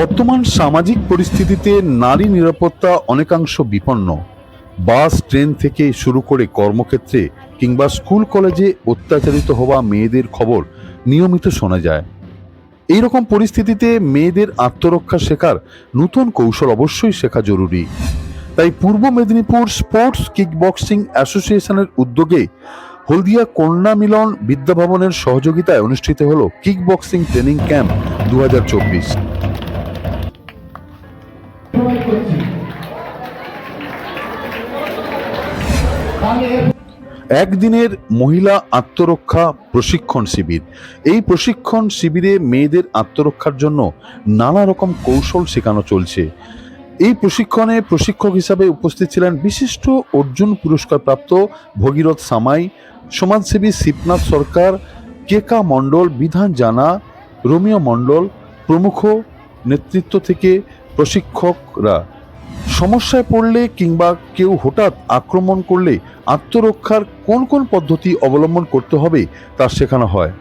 বর্তমান সামাজিক পরিস্থিতিতে নারী নিরাপত্তা অনেকাংশ বিপন্ন। বাস, ট্রেন থেকে শুরু করে কর্মক্ষেত্রে কিংবা স্কুল, কলেজে অত্যাচারিত হওয়া মেয়েদের খবর নিয়মিত শোনা যায়। এই রকম পরিস্থিতিতে মেয়েদের আত্মরক্ষা শেখার নতুন কৌশল অবশ্যই শেখা জরুরি। তাই পূর্ব মেদিনীপুর স্পোর্টস কিকবক্সিং অ্যাসোসিয়েশনের উদ্যোগে হলদিয়া কন্যা মিলন বিদ্যাভবনের সহযোগিতায় অনুষ্ঠিত হলো কিকবক্সিং ট্রেনিং ক্যাম্প দু হাজার চব্বিশ। একদিনের মহিলা আত্মরক্ষা প্রশিক্ষণ শিবির। এই প্রশিক্ষণ শিবিরে মেয়েদের আত্মরক্ষার জন্য নানা রকম কৌশল শেখানো চলছে। এই প্রশিক্ষণে প্রশিক্ষক হিসাবে উপস্থিত ছিলেন বিশিষ্ট অর্জুন পুরস্কারপ্রাপ্ত ভগীরথ সামাই, সমাজসেবী শিবনাথ সরকার, কেকা মণ্ডল, বিধান জানা, রোমিও মণ্ডল, প্রমুখ নেতৃত্ব থেকে প্রশিক্ষকরা। সমস্যায় পড়লে কিংবা কেউ হঠাৎ আক্রমণ করলে আত্মরক্ষার কোন কোন পদ্ধতি অবলম্বন করতে হবে তা শেখানো হয়।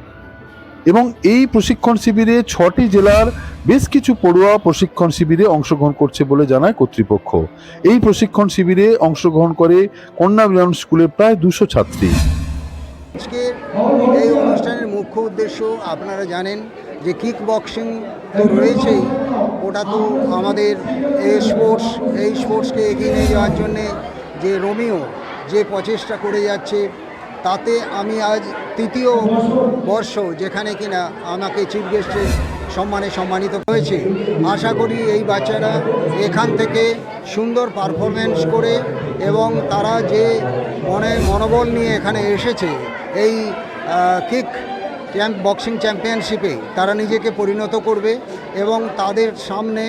এবং এই প্রশিক্ষণ শিবিরে ছটি জেলার বেশ কিছু পড়ুয়া প্রশিক্ষণ শিবিরে অংশগ্রহণ করছে বলে জানায় কর্তৃপক্ষ। এই প্রশিক্ষণ শিবিরে অংশগ্রহণ করে কন্যা মিলন স্কুলের প্রায় দুশো ছাত্রী। আজকের এই অনুষ্ঠানের মুখ্য উদ্দেশ্য আপনারা জানেন যে কিক বক্সিং তো রয়েছেই। ওটা তো আমাদের এই স্পোর্টস, এই স্পোর্টসকে এগিয়ে নিয়ে যাওয়ার জন্যে যে রোমিও যে প্রচেষ্টা করে যাচ্ছে, তাতে আমি আজ তৃতীয় বর্ষ যেখানে কিনা আমাকে চিফ গেস্টের সম্মানে সম্মানিত হয়েছে। আশা করি এই বাচ্চারা এখান থেকে সুন্দর পারফরমেন্স করে এবং তারা যে মনে মনোবল নিয়ে এখানে এসেছে, এই কিক চ্যাম্প বক্সিং চ্যাম্পিয়নশিপে তারা নিজেকে পরিণত করবে এবং তাদের সামনে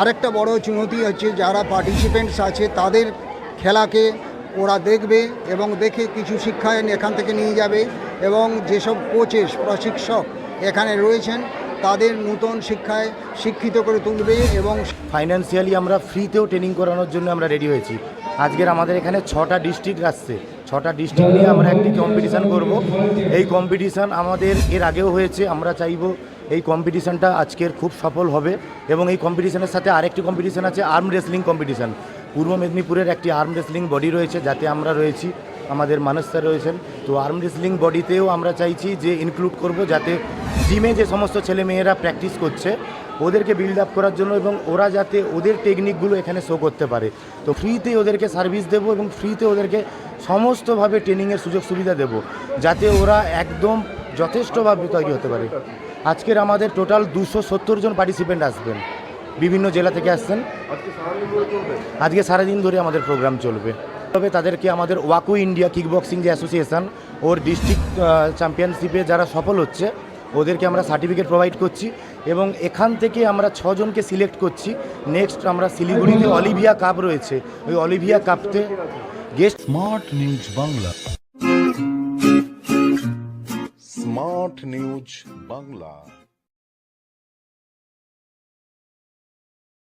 আরেকটা বড় চুনৌতি হচ্ছে যারা পার্টিসিপেন্টস আছে, তাদের খেলাকে ওরা দেখবে এবং দেখে কিছু শিক্ষা এখান থেকে নিয়ে যাবে এবং যেসব কোচেস প্রশিক্ষক এখানে রয়েছেন, তাদের নূতন শিক্ষায় শিক্ষিত করে তুলবে এবং ফাইন্যান্সিয়ালি আমরা ফ্রিতেও ট্রেনিং করানোর জন্য আমরা রেডি হয়েছি। আজকের আমাদের এখানে ছটা ডিস্ট্রিক্ট আসছে। ছটা ডিস্ট্রিক্ট নিয়ে আমরা একটি কম্পিটিশান করব। এই কম্পিটিশান আমাদের এর আগেও হয়েছে, আমরা চাইব এই কম্পিটিশানটা আজকের খুব সফল হবে এবং এই কম্পিটিশানের সাথে আরেকটি কম্পিটিশান আছে আর্ম রেসলিং কম্পিটিশান পূর্ব মেদিনীপুরের একটি আর্ম রেসলিং বডি রয়েছে, যাতে আমরা রয়েছি, আমাদের মানুষ স্যার রয়েছেন। তো আর্ম রেসলিং বডিতেও আমরা চাইছি যে ইনক্লুড করব, যাতে জিমে যে সমস্ত ছেলে মেয়েরা প্র্যাকটিস করছে, ওদেরকে বিল্ড আপ করার জন্য এবং ওরা যাতে ওদের টেকনিকগুলো এখানে শো করতে পারে। তো ফ্রিতে ওদেরকে সার্ভিস দেবো এবং ফ্রিতে ওদেরকে সমস্তভাবে ট্রেনিংয়ের সুযোগ সুবিধা দেবো, যাতে ওরা একদম যথেষ্টভাবে তৈরি হতে পারে। আজকের আমাদের টোটাল দুশো সত্তর জন পার্টিসিপেন্ট আসবেন। বিভিন্ন জেলা থেকে আসছেন। আজকে সারাদিন ধরে আমাদের প্রোগ্রাম চলবে। তবে তাদেরকে আমাদের ওয়াকু ইন্ডিয়া কিকবক্সিং যে অ্যাসোসিয়েশন ওর ডিস্ট্রিক্ট চ্যাম্পিয়নশিপে যারা সফল হচ্ছে ওদেরকে আমরা সার্টিফিকেট প্রোভাইড করছি এবং এখান থেকে আমরা ছজনকে সিলেক্ট করছি। নেক্সট আমরা শিলিগুড়িতে অলিভিয়া কাপ রয়েছে। ওই Olivia কাপতে guest smart news Bangla smart news Bangla